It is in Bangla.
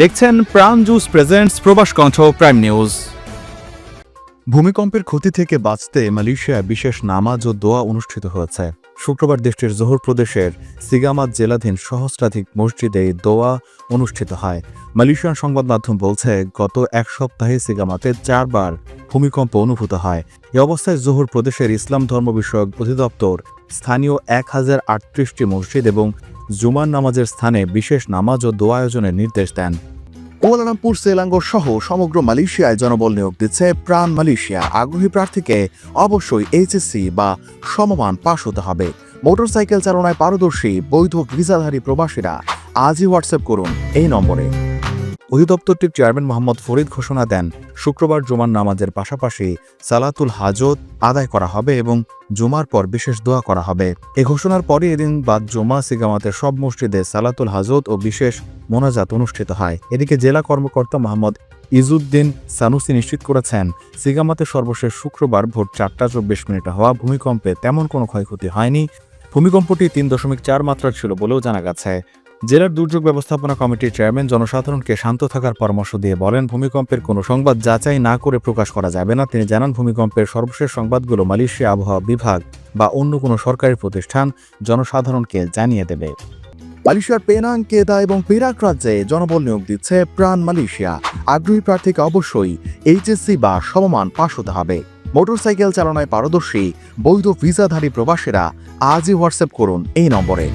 দেখছেন প্রাণ জুস প্রেজেন্টস প্রবাস কণ্ঠ প্রাইম নিউজ ভূমিকম্পের ক্ষতি থেকে বাঁচতে মালয়েশিয়ায় বিশেষ নামাজ ও দোয়া অনুষ্ঠিত হয়েছে। শুক্রবার দেশটির জোহর প্রদেশের সিগামাত জেলাধীন সহস্রাধিক মসজিদে দোয়া অনুষ্ঠিত হয়। মালয়েশিয়ান সংবাদ মাধ্যম বলছে, গত এক সপ্তাহে সিগামাতে চারবার ভূমিকম্প অনুভূত হয়। এ অবস্থায় জোহর প্রদেশের ইসলাম ধর্ম বিষয়ক অধিদপ্তর স্থানীয় এক হাজার আটত্রিশটি মসজিদ এবং জুমার নামাজের স্থানে বিশেষ নামাজ ও দোয়া আয়োজনের নির্দেশ দেন। কুয়ালালামপুর সেলাঙ্গ সহ সমগ্র মালয়েশিয়ায় জনবল নিয়োগ দিচ্ছে প্রাণ মালয়েশিয়া। আগ্রহী প্রার্থীকে অবশ্যই এইচএসসি বা সমমান পাশ হতে হবে। মোটরসাইকেল চালনায় পারদর্শী, বৈধ ভিসাধারী প্রবাসীরা আজই হোয়াটসঅ্যাপ করুন এই নম্বরে। অধিদপ্তরটির চেয়ারম্যান মোহাম্মদ ফরিদ ঘোষণা দেন, শুক্রবার জুমার নামাজের পাশাপাশি সালাতুল হাজত আদায় করা হবে এবং জুমার পর বিশেষ দোয়া করা হবে। এ ঘোষণার পরে এদিন বাদ জুমা সিগামাতের সব মসজিদে সালাতুল হাজত ও বিশেষ মোনাজাত অনুষ্ঠিত হয়। এদিকে জেলা কর্মকর্তা মোহাম্মদ ইজুদ্দিন সানুসি নিশ্চিত করেছেন, সিগামাতে সর্বশেষ শুক্রবার ভোর চারটা চব্বিশ মিনিটে হওয়া ভূমিকম্পে তেমন কোনো ক্ষয়ক্ষতি হয়নি। ভূমিকম্পটি তিন দশমিক চার মাত্রার ছিল বলেও জানা গেছে। জেলার দুর্যোগ ব্যবস্থাপনা কমিটির চেয়ারম্যান জনসাধারণকে শান্ত থাকার পরামর্শ দিয়ে বলেন, ভূমিকম্পের কোনো সংবাদ যাচাই না করে প্রকাশ করা যাবে না। তিনি জানান, ভূমিকম্পের সর্বশেষ সংবাদগুলো মালয়েশিয়া আবহাওয়া বিভাগ বা অন্য কোনো সরকারি প্রতিষ্ঠান জনসাধারণকে জানিয়ে দেবে। মালয়েশিয়ার পেনাং, কেদা এবং পেরাক রাজ্যে জনবল নিয়োগ দিচ্ছে প্রাণ মালয়েশিয়া। আগ্রহী প্রার্থীকে অবশ্যই এইচএসসি বা সমমান পাশ হতে হবে। মোটরসাইকেল চালনায় পারদর্শী, বৈধ ভিসাধারী প্রবাসীরা আজই হোয়াটসঅ্যাপ করুন এই নম্বরে।